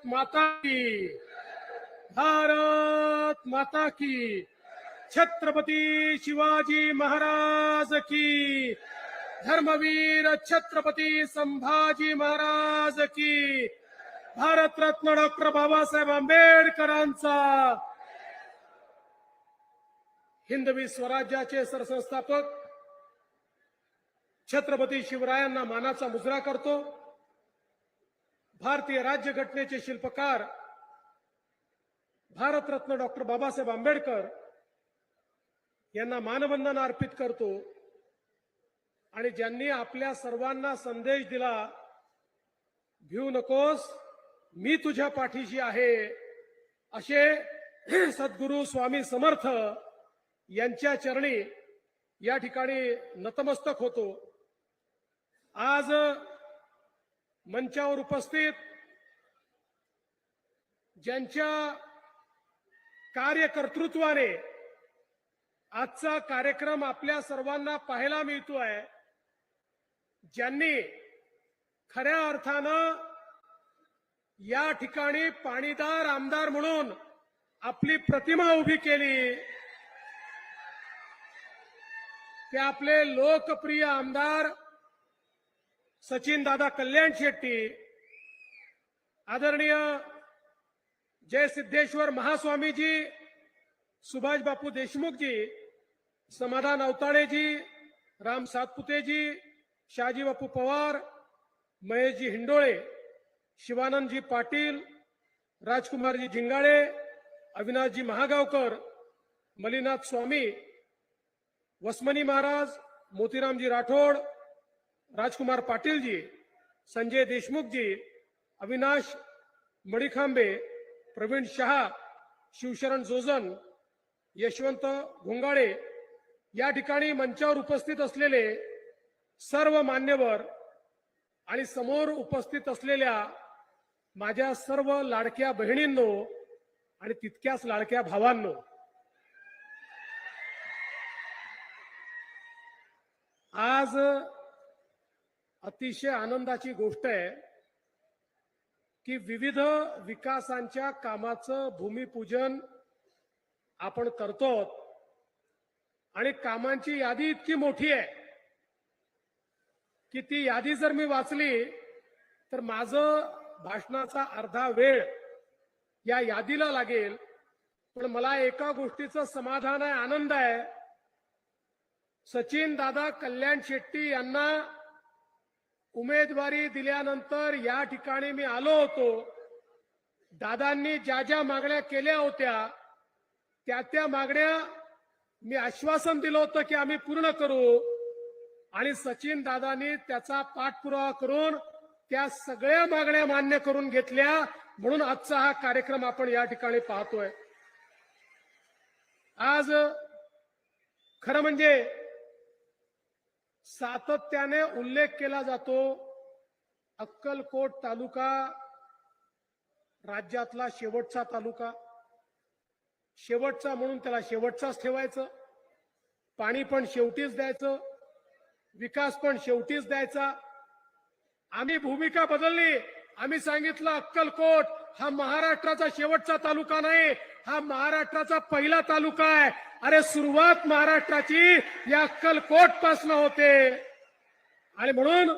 भारत माता की भारत माता की छत्रपती शिवाजी महाराज की धर्मवीर छत्रपती संभाजी महाराज की भारतरत्न डॉक्टर बाबासाहेब आंबेडकरांचा हिंदवी स्वराज्याचे सरसंस्थापक छत्रपती शिवरायांना मानाचा मुजरा करतो. भारतीय राज्यघटनेचे शिल्पकार भारतरत्न डॉक्टर बाबासाहेब आंबेडकर यांना मानवंदना अर्पित करतो आणि ज्यांनी आपल्या सर्वांना संदेश दिला भिऊ नकोस मी तुझ्या पाठीशी आहे असे सद्गुरू स्वामी समर्थ यांच्या चरणी या ठिकाणी नतमस्तक होतो. आज मंचावर उपस्थित ज्यांच्या कार्यकर्तृत्वाने आजचा कार्यक्रम आपल्या सर्वांना पाहायला मिळतोय ज्यांनी खऱ्या अर्थानं या ठिकाणी पाणीदार आमदार म्हणून आपली प्रतिमा उभी केली. ते आपले लोकप्रिय आमदार सचिन दादा कल्याण शेट्टी आदरणीय जय सिद्धेश्वर महास्वामीजी सुभाष बापू देशमुखजी समाधान अवताळेजी राम सातपुतेजी शाजी बापू पवार महेशजी हिंडोळे शिवानंदजी पाटील राजकुमारजी झिंगाळे अविनाशजी महागावकर मलिनाथ स्वामी वसमनी महाराज मोतीरामजी राठोड राजकुमार पाटीलजी संजय देशमुखजी अविनाश मणिखांबे प्रवीण शहा शिवशरण जोजन यशवंत घोंगाळे या ठिकाणी मंचावर उपस्थित असलेले सर्व मान्यवर आणि समोर उपस्थित असलेल्या माझ्या सर्व लाडक्या बहिणींनो आणि तितक्याच लाडक्या भावांनो. आज अतिशय आनंदाची गोष्ट आहे की विविध विकासांच्या कामाचं भूमिपूजन आपण करतो आणि कामांची यादी इतकी मोठी आहे की ती यादी जर मी वाचली तर माझं भाषणाचा अर्धा वेळ या यादीला लागेल. पण मला एका गोष्टीचं समाधान आहे आनंद आहे. सचिन दादा कल्याण शेट्टी यांना उमेदवारी दिल्यानंतर या ठिकाणी मी आलो होतो. दादांनी ज्या ज्या मागण्या केल्या होत्या त्या त्या मागण्या मी आश्वासन दिलं होतं की आम्ही पूर्ण करू आणि सचिन दादांनी त्याचा पाठपुरावा करून त्या सगळ्या मागण्या मान्य करून घेतल्या म्हणून आजचा हा कार्यक्रम आपण या ठिकाणी पाहतोय. आज खरं म्हणजे सातत्याने उल्लेख केला जातो अक्कलकोट तालुका राज्यातला शेवटचा तालुका. शेवटचा म्हणून त्याला शेवटचाच ठेवायचं. पाणी पण शेवटीच द्यायचं. विकास पण शेवटीच द्यायचा. आम्ही भूमिका बदलली. आम्ही सांगितलं अक्कलकोट हा महाराष्ट्राचा शेवटचा तालुका नाही. हा महाराष्ट्राचा पहिला तालुका आहे. अरे सुरुवात महाराष्ट्राची या अक्कलकोट पासन होते. आणि म्हणून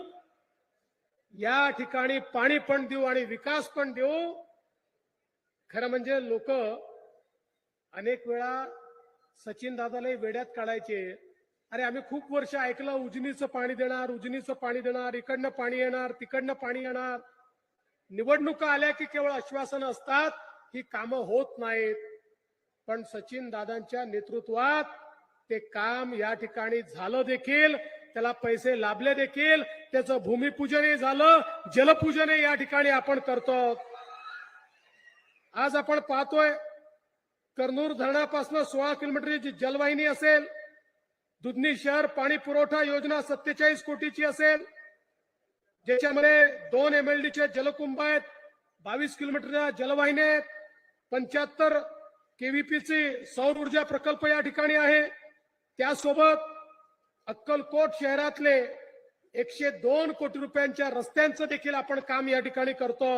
या ठिकाणी पाणी पण देऊ आणि विकास पण देऊ खरं म्हणजे लोक अनेक वेळा सचिन दादाला वेड्यात काढायचे. अरे आम्ही खूप वर्ष ऐकलं उजनीचं पाणी देणार उजनीचं पाणी देणार इकडनं पाणी येणार तिकडनं पाणी येणार. निवडणुका आल्या की केवळ आश्वासन असतात ही कामं होत नाहीत. पण सचिन दादांच्या नेतृत्वात ते काम या ठिकाणी झालं देखील त्याला पैसे लाभले देखील त्याचं भूमिपूजनही झालं जलपूजनही या ठिकाणी आपण करतो. आज आपण पाहतोय कर्नूर धरणापासून सोळा किलोमीटरची जी जलवाहिनी असेल दुधनी शहर पाणी पुरवठा योजना सत्तेचाळीस कोटीची असेल ज्याच्यामध्ये दोन एम एल डीचे जलकुंभ आहेत बावीस किलोमीटरच्या जलवाहिन्या आहेत पंच्याहत्तर केव्हीपीचे सौर ऊर्जा प्रकल्प या ठिकाणी आहे. त्यासोबत अक्कलकोट शहरातले एकशे दोन कोटी रुपयांच्या रस्त्यांचं देखील आपण काम या ठिकाणी करतो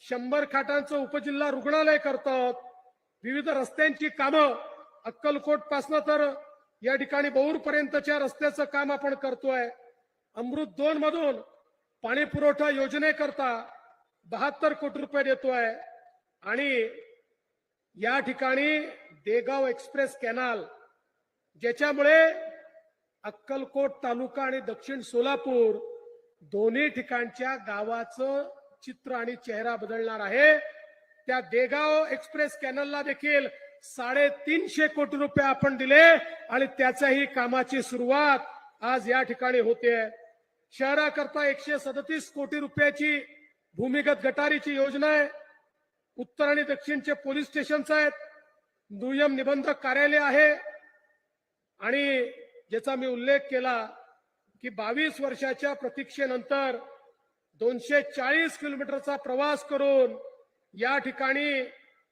शंभर खाटांचं उपजिल्हा रुग्णालय करतात. विविध रस्त्यांची कामं अक्कलकोट पासनं तर या ठिकाणी बौर पर्यंतच्या रस्त्याचं काम आपण करतोय. अमृत दोन मधून पाणी पुरवठा योजनेकरता बहात्तर कोटी रुपये देतोय. आणि या ठिकाणी देगाव एक्सप्रेस कॅनाल ज्याच्यामुळे अक्कलकोट तालुका आणि दक्षिण सोलापूर दोन्ही ठिकाणच्या गावाचं चित्र आणि चेहरा बदलणार आहे. त्या देगाव एक्सप्रेस कॅनलला देखील साडेतीनशे कोटी रुपये आपण दिले आणि त्याच्याही कामाची सुरुवात आज या ठिकाणी होते. शहराकरता एकशे सदतीस कोटी रुपयाची भूमिगत गटारीची योजना आहे. उत्तर आणि दक्षिणचे पोलीस स्टेशन्स आहेत. दुय्यम निबंधक कार्यालय आहे. आणि ज्याचा मी उल्लेख केला की बावीस वर्षाच्या प्रतीक्षेनंतर दोनशे चाळीस किलोमीटरचा प्रवास करून या ठिकाणी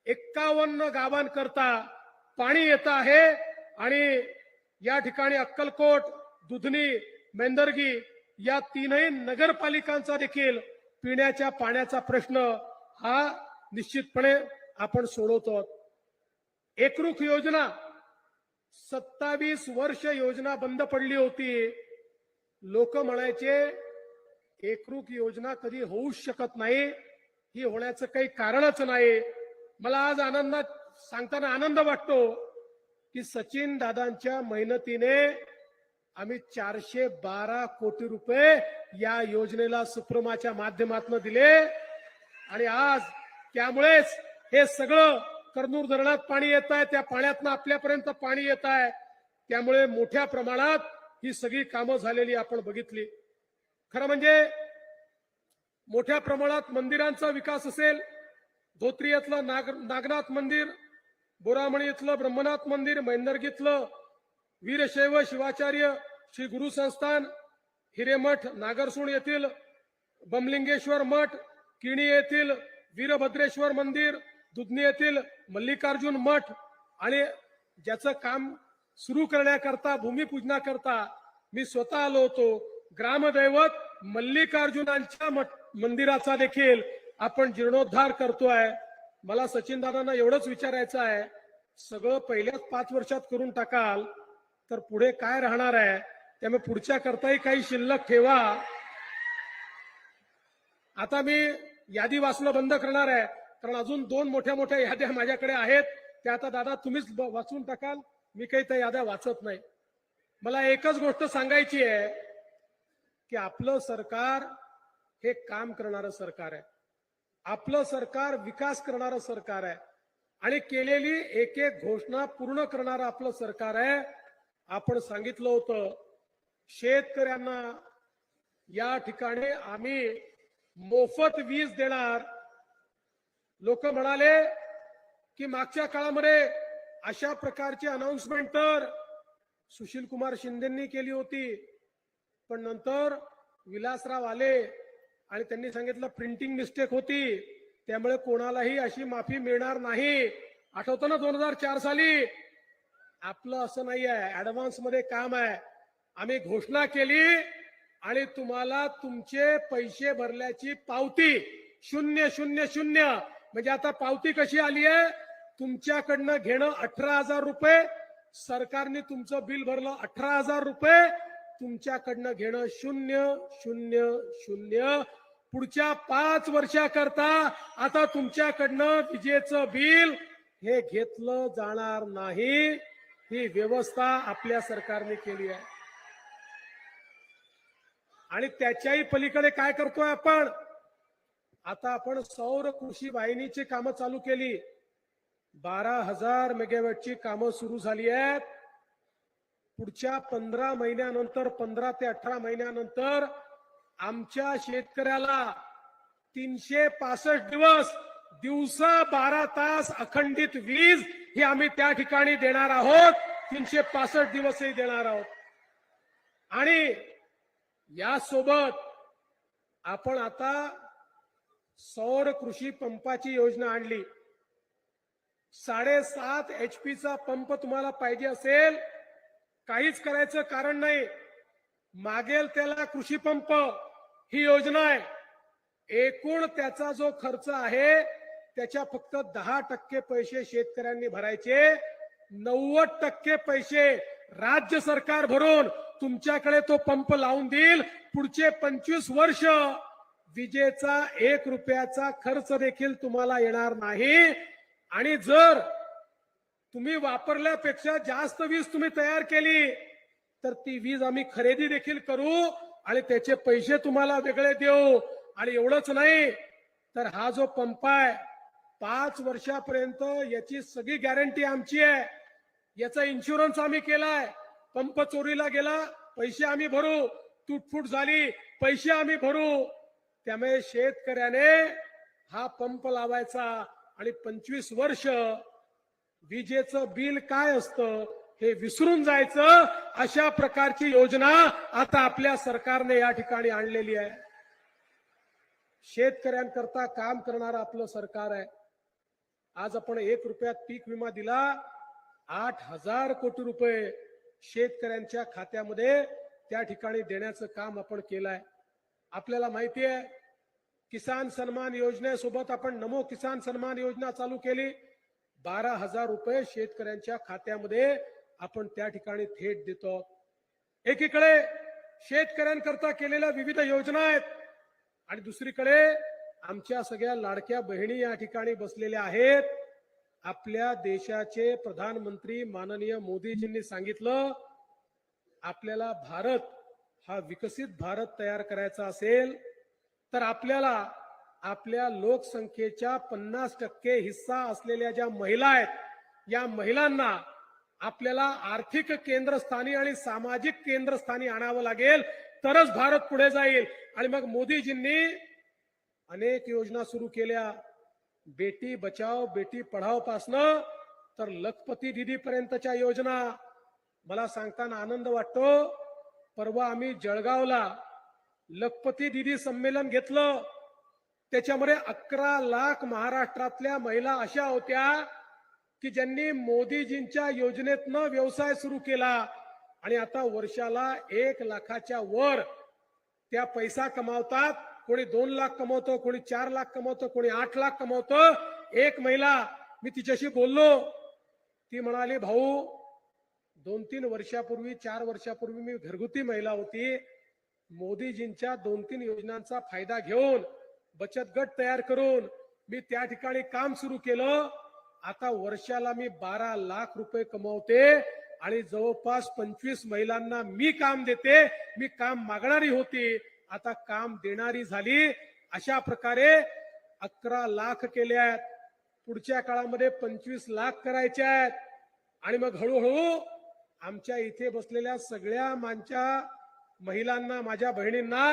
एक्कावन्न गावांकरता पाणी येत आहे. आणि या ठिकाणी अक्कलकोट दुधनी मेंदर्गी या तीनही नगरपालिकांचा देखील पिण्याच्या पाण्याचा प्रश्न हा निश्चितपणे आपण सोडवतो एकरूख योजना सत्तावीस वर्ष योजना बंद पडली होती. लोक म्हणायचे एकरूप योजना कधी होऊच शकत नाही ही होण्याचं काही कारणच नाही. मला आज आनंदात सांगताना आनंद वाटतो की सचिन दादांच्या मेहनतीने आम्ही चारशे बारा कोटी रुपये या योजनेला सुप्रमाच्या माध्यमातून दिले. आणि आज त्यामुळेच हे सगळं कर्नूर धरणात पाणी येत आहे त्या पाण्यातनं आपल्यापर्यंत पाणी येत आहे. त्यामुळे मोठ्या प्रमाणात ही सगळी कामं झालेली आपण बघितली. खरं म्हणजे मोठ्या प्रमाणात मंदिरांचा विकास असेल धोत्रियातलं नाग नागनाथ मंदिर बोरामणी इथलं ब्रह्मनाथ मंदिर मैंदर्गीतलं वीरशैव शिवाचार्य श्री गुरु संस्थान हिरेमठ नागरसूळ येथील बमलिंगेश्वर मठ किणी येथील वीरभद्रेश्वर मंदिर दुधनी येथील मल्लिकार्जुन मठ आणि ज्याचं काम सुरू करण्याकरता भूमिपूजनाकरता मी स्वतः आलो होतो. ग्रामदैवत मल्लिकार्जुनांच्या मठ- मंदिराचा देखील आपण जीर्णोद्धार करतोय मला सचिन दादांना एवढंच विचारायचं आहे सगळं पहिल्याच पाच वर्षात करून टाकाल तर पुढे काय राहणार आहे? त्यामुळे पुढच्या करताही काही शिल्लक ठेवा. आता मी यादी वाचणं बंद करणार आहे. कारण अजून दोन मोठ्या मोठ्या याद्या माझ्याकडे आहेत. त्या आता दादा तुम्हीच वाचून टाकाल. मी काही त्या याद्या वाचत नाही. मला एकच गोष्ट सांगायची आहे की आपलं सरकार हे काम करणारं सरकार आहे. आपलं सरकार विकास करणारं सरकार आहे. आणि केलेली एक एक घोषणा पूर्ण करणारं आपलं सरकार आहे. आपण सांगितलं होतं शेतकऱ्यांना या ठिकाणी आम्ही मोफत वीज देणार. लोक म्हणाले की मागच्या काळामध्ये अशा प्रकारची अनाउन्समेंट तर सुशील कुमार शिंदेनी केली होती. पण नंतर विलासराव आले आणि त्यांनी सांगितलं प्रिंटिंग मिस्टेक होती. त्यामुळे कोणालाही अशी माफी मिळणार नाही. आठवतं ना दोन हजार चार साली? आपलं असं नाही आहे ऍडव्हान्समध्ये काम आहे. आम्ही घोषणा केली आणि तुम्हाला तुमचे पैसे भरल्याची पावती शून्य शून्य शून्य. म्हणजे आता पावती कशी आली आहे? तुमच्याकडनं घेणं अठरा हजार रुपये सरकारने तुमचं बिल भरलं अठरा हजार रुपये तुमच्याकडनं घेणं शून्य शून्य शून्य. पुढच्या पाच वर्षाकरता आता तुमच्याकडनं विजेचं बिल हे घेतलं जाणार नाही. ही व्यवस्था आपल्या सरकारने केली आहे. आणि त्याच्याही पलीकडे काय करतोय आपण? आता आपण सौर कृषी वाहिनीची कामं चालू केली. बारा हजार मेगावॅटची कामं सुरू झाली आहेत. पुढच्या पंधरा महिन्यानंतर पंधरा ते अठरा महिन्यानंतर आमच्या शेतकऱ्याला तीनशे पासष्ट दिवस दिवसा बारा तास अखंडित वीज ही आम्ही त्या ठिकाणी देणार आहोत. तीनशे पासष्ट दिवसही देणार आहोत. आणि यासोबत आपण आता सौर कृषी पंपाची योजना आणली. साडेसात एच चा पंप तुम्हाला पाहिजे असेल काहीच करायचं कारण नाही. मागेल त्याला कृषी पंप. ही योजना आहे. एकूण त्याचा जो खर्च आहे त्याच्या फक्त दहा टक्के पैसे शेतकऱ्यांनी भरायचे. नव्वद टक्के पैसे राज्य सरकार भरून तुमच्याकडे तो पंप लावून देईल. पुढचे पंचवीस वर्ष विजेचा एक रुपयाचा खर्च देखील तुम्हाला येणार नाही. आणि जर तुम्ही वापरल्यापेक्षा जास्त वीज तुम्ही तयार केली तर ती वीज आम्ही खरेदी देखील करू आणि त्याचे पैसे तुम्हाला वेगळे देऊ. आणि एवढंच नाही तर हा जो पंप आहे पाच वर्षापर्यंत याची सगळी गॅरंटी आमची आहे. याचा इन्शुरन्स आम्ही केलाय. पंप चोरीला गेला पैसे आम्ही भरू. तुटफूट झाली पैसे आम्ही भरू. त्यामुळे शेतकऱ्याने हा पंप लावायचा आणि पंचवीस वर्ष विजेचं बिल काय असतं हे विसरून जायचं. अशा प्रकारची योजना आता आपल्या सरकारने या ठिकाणी आणलेली आहे. शेतकऱ्यांकरता काम करणारं आपलं सरकार आहे. आज आपण एक रुपयात पीक विमा दिला आठ हजार कोटी रुपये. शेतकऱ्यांच्या खात्यामध्ये त्या ठिकाणी देण्याचं काम आपण केलंय. आपल्याला माहिती आहे किसान सन्मान योजनेसोबत आपण नमो किसान सन्मान योजना चालू केली. बारा हजार रुपये शेतकऱ्यांच्या खात्यामध्ये आपण त्या ठिकाणी थेट देतो. एकीकडे शेतकऱ्यांकरता केलेल्या विविध योजना आहेत आणि दुसरीकडे आमच्या सगळ्या लाडक्या बहिणी या ठिकाणी बसलेल्या आहेत. आपल्या देशाचे प्रधानमंत्री माननीय मोदीजींनी सांगितलं आपल्याला भारत हा विकसित भारत तयार करायचा असेल तर आपल्याला आपल्या लोकसंख्येच्या पन्नास टक्के हिस्सा असलेल्या ज्या महिला आहेत या महिलांना आपल्याला आर्थिक केंद्रस्थानी आणि सामाजिक केंद्रस्थानी आणावं लागेल तरच भारत पुढे जाईल. आणि मग मोदीजींनी अनेक योजना सुरू केल्या. बेटी बचाव बेटी पढाव पासनं तर लखपती दिदी पर्यंतच्या योजना. मला सांगताना आनंद वाटतो. परवा आम्ही जळगावला लखपती दिदी संमेलन घेतलं. त्याच्यामध्ये अकरा लाख महाराष्ट्रातल्या महिला अशा होत्या की ज्यांनी मोदीजींच्या योजनेतनं व्यवसाय सुरू केला. आणि आता वर्षाला एक लाखाच्या वर त्या पैसा कमावतात. कोणी दोन लाख कमवतो कोणी चार लाख कमवतो कोणी आठ लाख कमवतो. एक महिला मी तिच्याशी बोललो. ती म्हणाली भाऊ दोन तीन वर्षापूर्वी चार वर्षापूर्वी मी घरगुती महिला होती. मोदीजींच्या दोन तीन योजनांचा फायदा घेऊन बचत गट तयार करून मी त्या ठिकाणी काम सुरू केलं. आता वर्षाला मी बारा लाख रुपये कमवते आणि जवळपास पंचवीस महिलांना मी काम देते. मी काम मागणारी होती. आता काम देणारी झाली. अशा प्रकारे अकरा लाख केले आहेत. पुढच्या काळामध्ये पंचवीस लाख करायचे आहेत. आणि मग हळूहळू आमच्या इथे बसलेल्या सगळ्या माझ्या महिलांना माझ्या बहिणींना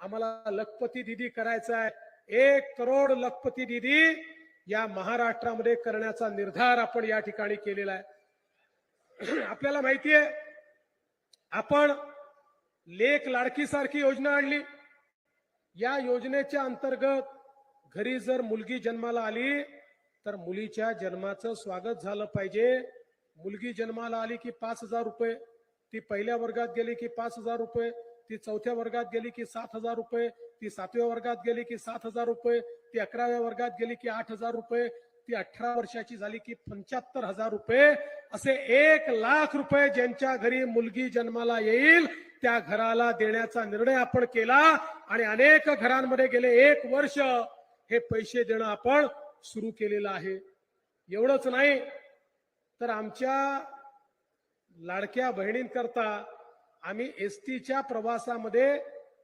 आम्हाला लखपती दिदी करायचं आहे. एक करोड लखपती दिदी या महाराष्ट्रामध्ये करण्याचा निर्धार आपण या ठिकाणी केलेला आहे. आपल्याला माहितीये आपण लेख लाडकी सारखी योजना आणली. या योजनेच्या अंतर्गत घरी जर मुलगी जन्माला आली तर मुलीच्या जन्माचं स्वागत झालं पाहिजे. मुलगी जन्माला आली की पाच हजार रुपये ती पहिल्या वर्गात गेली की पाच हजार रुपये ती चौथ्या वर्गात गेली की सात हजार रुपये ती सातव्या वर्गात गेली की सात हजार रुपये ती अकराव्या वर्गात गेली की आठ हजार रुपये ती अठरा वर्षाची झाली की पंच्याहत्तर हजार रुपये. असे एक लाख रुपये ज्यांच्या घरी मुलगी जन्माला येईल त्या घराला देण्याचा निर्णय आपण केला आणि अनेक घरांमध्ये गेले एक वर्ष हे पैसे देणं आपण सुरू केलेलं आहे. एवढंच नाही तर आमच्या लाडक्या बहिणींकरता आम्ही एस टीच्या प्रवासामध्ये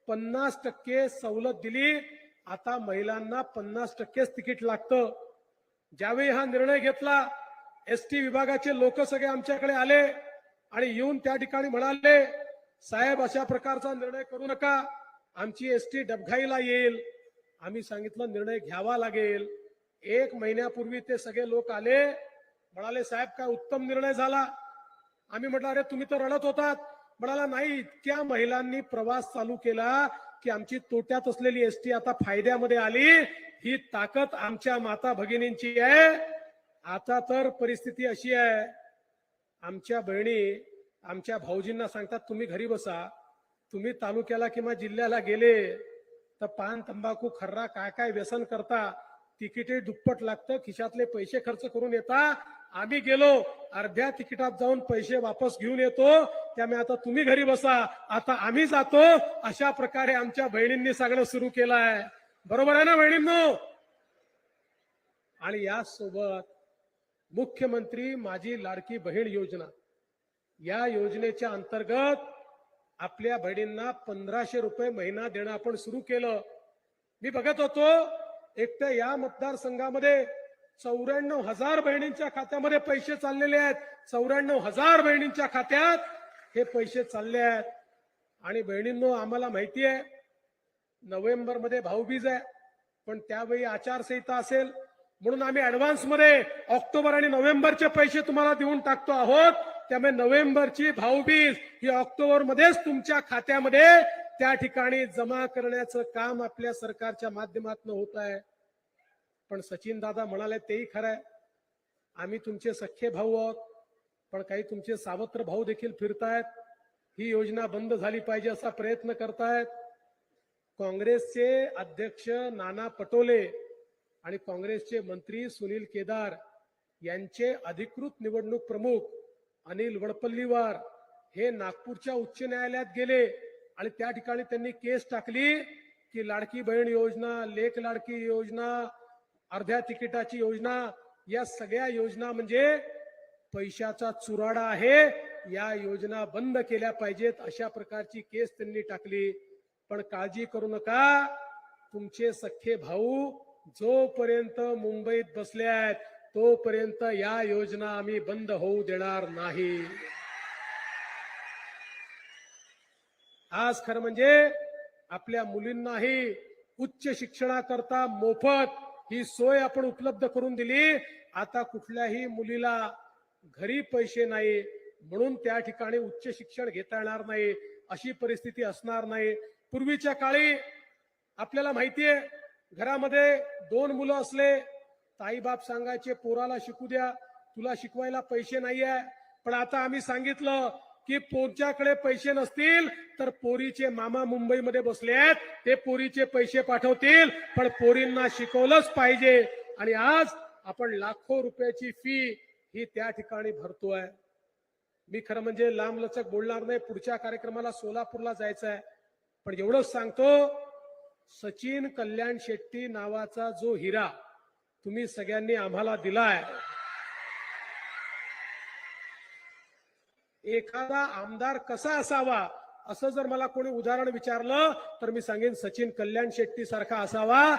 पन्नास टक्के सवलत दिली. आता महिलांना पन्नास टक्केच तिकीट लागतं. ज्यावेळी हा निर्णय घेतला एस टी विभागाचे लोक सगळे आमच्याकडे आले आणि येऊन त्या ठिकाणी म्हणाले साहेब अशा प्रकारचा निर्णय करू नका. आमची एस टी डबघाईला येईल. आम्ही सांगितलं निर्णय घ्यावा लागेल. एक महिन्यापूर्वी ते सगळे लोक आले. म्हणाले साहेब काय उत्तम निर्णय झाला? आम्ही म्हटलं अरे तुम्ही तर रडत होतात. म्हणाला नाही इतक्या महिलांनी प्रवास चालू केला की आमची तोट्यात असलेली एसटी आता फायद्यामध्ये आली. ही ताकद आमच्या माता भगिनींची आहे. आता तर परिस्थिती अशी आहे. आमच्या बहिणी आमच्या भाऊजींना सांगतात तुम्ही घरी बसा. तुम्ही तालुक्याला किंवा जिल्ह्याला गेले तर पान तंबाखू खर्रा काय काय व्यसन करता? तिकिटे दुप्पट लागतं खिशातले पैसे खर्च करून येता. आम्ही गेलो अर्ध्या तिकिटात जाऊन पैसे वापस घेऊन येतो. त्यामुळे आता तुम्ही घरी बसा. आता आम्ही जातो. अशा प्रकारे आमच्या बहिणींनी सांगणं सुरू केलं आहे बरोबर आहे ना बहिणींनो? आणि यासोबत मुख्यमंत्री माझी लाडकी बहीण योजना. या योजनेच्या अंतर्गत आपल्या बहिणींना पंधराशे रुपये महिना देणं आपण सुरू केलं. मी बघत होतो एक तर या मतदारसंघामध्ये चौऱ्याण्णव हजार बहिणींच्या खात्यामध्ये पैसे चाललेले आहेत. चौऱ्याण्णव हजार बहिणींच्या खात्यात हे पैसे चालले आहेत. आणि बहिणींनो आम्हाला माहिती आहे नोव्हेंबरमध्ये भाऊबीज आहे पण त्यावेळी आचारसंहिता असेल. म्हणून आम्ही ऍडव्हान्समध्ये ऑक्टोबर आणि नोव्हेंबरचे पैसे तुम्हाला देऊन टाकतो आहोत. त्यामुळे नोव्हेंबरची भाऊबीज ही ऑक्टोबर मध्येच तुमच्या खात्यामध्ये त्या ठिकाणी जमा करण्याचं काम आपल्या सरकारच्या माध्यमातून होत आहे. पण सचिन दादा म्हणाले तेही खरं आहे. आम्ही तुमचे सख्खे भाऊ आहोत पण काही तुमचे सावत्र भाऊ देखील फिरतायत. ही योजना बंद झाली पाहिजे असा प्रयत्न करतायत. काँग्रेसचे अध्यक्ष नाना पटोले आणि काँग्रेसचे मंत्री सुनील केदार यांचे अधिकृत निवडणूक प्रमुख अनिल वडपल्लीवार हे नागपूरच्या उच्च न्यायालयात गेले आणि त्या ठिकाणी त्यांनी केस टाकली की लाडकी बहीण योजना लेख लाडकी योजना अर्ध्या तिकिटाची योजना या सगळ्या योजना म्हणजे पैशाचा चुराडा आहे. या योजना बंद केल्या पाहिजेत अशा प्रकारची केस त्यांनी टाकली. पण काळजी करू नका. तुमचे सख्खे भाऊ जोपर्यंत मुंबईत बसले आहेत तोपर्यंत या योजना आम्ही बंद होऊ देणार नाही. आज खरं म्हणजे आपल्या मुलींनाही उच्च शिक्षणाकरता मोफत ही सोय आपण उपलब्ध करून दिली. आता कुठल्याही मुलीला घरी पैसे नाही म्हणून त्या ठिकाणी उच्च शिक्षण घेता येणार नाही अशी परिस्थिती असणार नाही. पूर्वीच्या काळी आपल्याला माहितीये घरामध्ये दोन मुलं असले ताईबाप सांगायचे पोराला शिकू द्या तुला शिकवायला पैसे नाहीये. पण आता आम्ही सांगितलं की पोरच्याकडे पैसे नसतील तर पोरीचे मामा मुंबईमध्ये बसले आहेत ते पोरीचे पैसे पाठवतील. पण पोरींना शिकवलंच पाहिजे. आणि आज आपण लाखो रुपयाची फी ही त्या ठिकाणी भरतोय. मी खरं म्हणजे लांब लचक बोलणार नाही पुढच्या कार्यक्रमाला सोलापूरला जायचं आहे पण एवढंच सांगतो सचिन कल्याण शेट्टी नावाचा जो हिरा तुम्ही सगळ्यांनी आम्हाला दिलाय. एखादा आमदार कसा असावा असं जर मला कोणी उदाहरण विचारलं तर मी सांगेन सचिन कल्याण शेट्टी सारखा असावा.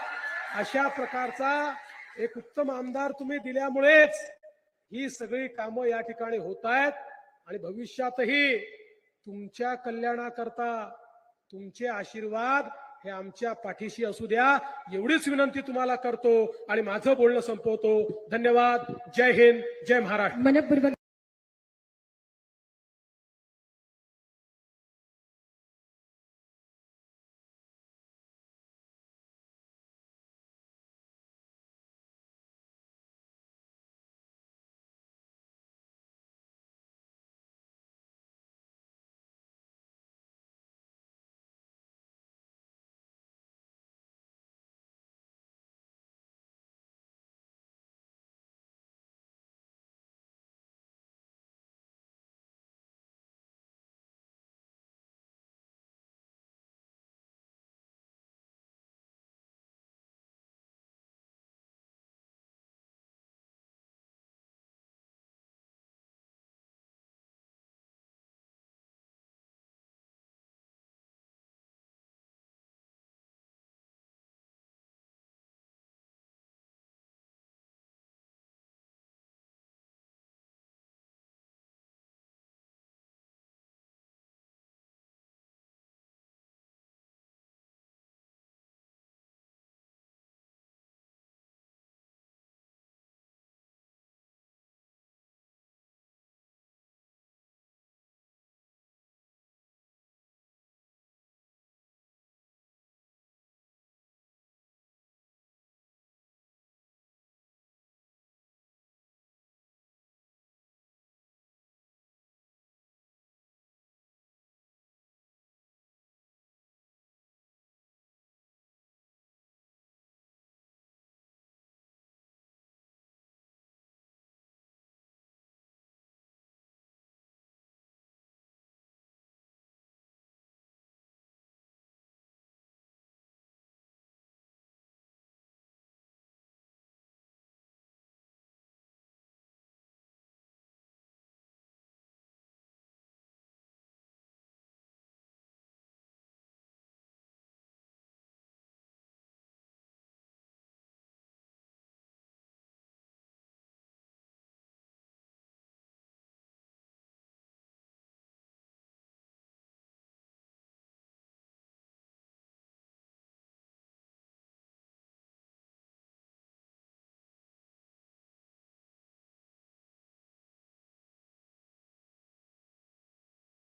अशा प्रकारचा एक उत्तम आमदार तुम्ही दिल्यामुळेच ही सगळी कामं या ठिकाणी होत आहेत आणि भविष्यातही तुमच्या कल्याणाकरता तुमचे आशीर्वाद हे आमच्या पाठीशी असू द्या. एवढीच विनंती तुम्हाला करतो आणि माझं बोलणं संपवतो. धन्यवाद. जय हिंद. जय महाराष्ट्र. मनपूर्वक